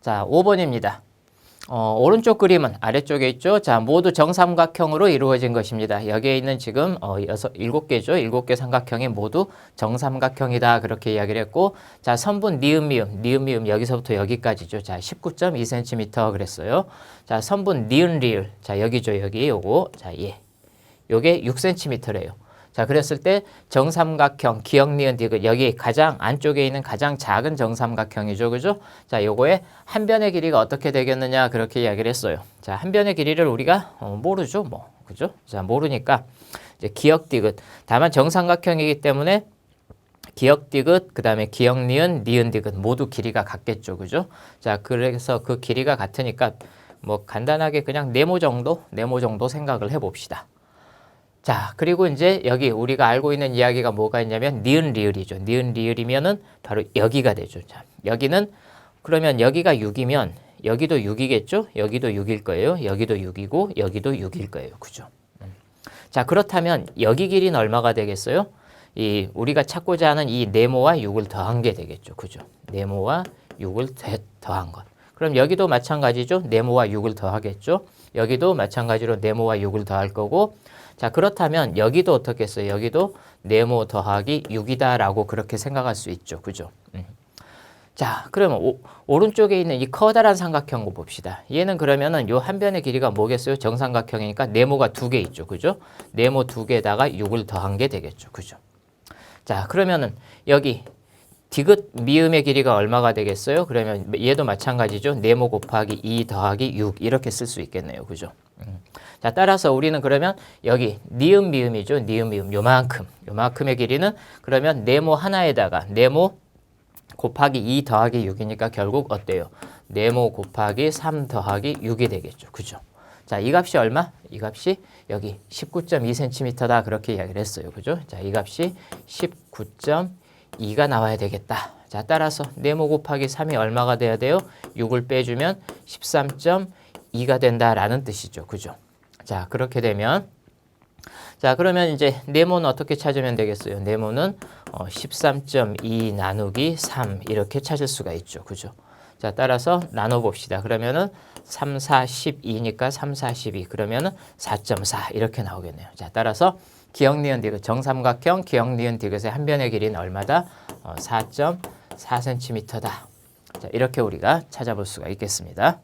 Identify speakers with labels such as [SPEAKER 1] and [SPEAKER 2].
[SPEAKER 1] 자, 5번입니다. 어, 오른쪽 그림은 아래쪽에 있죠. 자, 모두 정삼각형으로 이루어진 것입니다. 여기에 있는 지금 어, 여섯, 일곱 개죠. 일곱 개 삼각형이 모두 정삼각형이다. 그렇게 이야기를 했고, 자, 선분 니은 미음, 니은 미음 여기서부터 여기까지죠. 자, 19.2cm 그랬어요. 자, 선분 니은 리을, 자, 여기죠. 여기 요거, 자, 예, 요게 6cm래요. 자, 그랬을 때 정삼각형, 기역, 니은, 디귿 여기 가장 안쪽에 있는 가장 작은 정삼각형이죠. 그죠? 자, 요거의 한 변의 길이가 어떻게 되겠느냐 그렇게 이야기를 했어요. 자, 한 변의 길이를 우리가 어, 모르죠. 뭐. 그죠? 자, 모르니까 이제 기역, 디귿. 다만 정삼각형이기 때문에 기역 디귿 그 다음에 기역 니은 니은 디귿 모두 길이가 같겠죠. 그죠? 자, 그래서 그 길이가 같으니까 뭐 간단하게 그냥 네모 정도, 네모 정도 생각을 해 봅시다. 자, 그리고 이제 여기 우리가 알고 있는 이야기가 뭐가 있냐면 니은 리을이죠. 니은 리을이면은 바로 여기가 되죠. 자, 여기는 그러면 여기가 6이면 여기도 6이겠죠? 여기도 6일 거예요. 여기도 6이고 여기도 6일 거예요. 그죠? 음. 자, 그렇다면 여기 길이는 얼마가 되겠어요? 이 우리가 찾고자 하는 이 네모와 6을 더한 게 되겠죠. 그죠? 네모와 6을 더- 더한 것. 그럼 여기도 마찬가지죠. 네모와 6을 더하겠죠. 여기도 마찬가지로 네모와 6을 더할 거고 자, 그렇다면 여기도 어떻겠어요? 여기도 네모 더하기 6이다라고 그렇게 생각할 수 있죠. 그죠? 음. 자, 그러면 오, 오른쪽에 있는 이 커다란 삼각형 거 봅시다. 얘는 그러면은 요 한 변의 길이가 뭐겠어요? 정삼각형이니까 네모가 두 개 있죠. 그죠? 네모 두 개에다가 6을 더한 게 되겠죠. 그죠? 자, 그러면은 여기 디귿 미음의 길이가 얼마가 되겠어요? 그러면 얘도 마찬가지죠. 네모 곱하기 2 더하기 6 이렇게 쓸 수 있겠네요. 그죠? 음. 자, 따라서 우리는 그러면 여기 니은 미음이죠. 니은 미음 요만큼. 요만큼의 길이는 그러면 네모 하나에다가 네모 곱하기 2 더하기 6이니까 결국 어때요? 네모 곱하기 3 더하기 6이 되겠죠. 그죠? 자, 이 값이 얼마? 이 값이 여기 19.2cm다 그렇게 이야기를 했어요. 그죠? 자, 이 값이 19.2가 나와야 되겠다. 자, 따라서 네모 곱하기 3이 얼마가 돼야 돼요? 6을 빼주면 13.2가 된다라는 뜻이죠. 그죠? 자, 그렇게 되면 자, 그러면 이제 네모는 어떻게 찾으면 되겠어요? 네모는 어, 13.2 나누기 3 이렇게 찾을 수가 있죠. 그죠? 자, 따라서 나눠 봅시다. 그러면은 3, 4, 12니까 3, 4, 12. 그러면은 4.4 이렇게 나오겠네요. 자, 따라서 기역 니은 디귿 정삼각형 기역 니은 디귿의 한 변의 길이는 얼마다? 어, 4.4cm다. 자, 이렇게 우리가 찾아볼 수가 있겠습니다.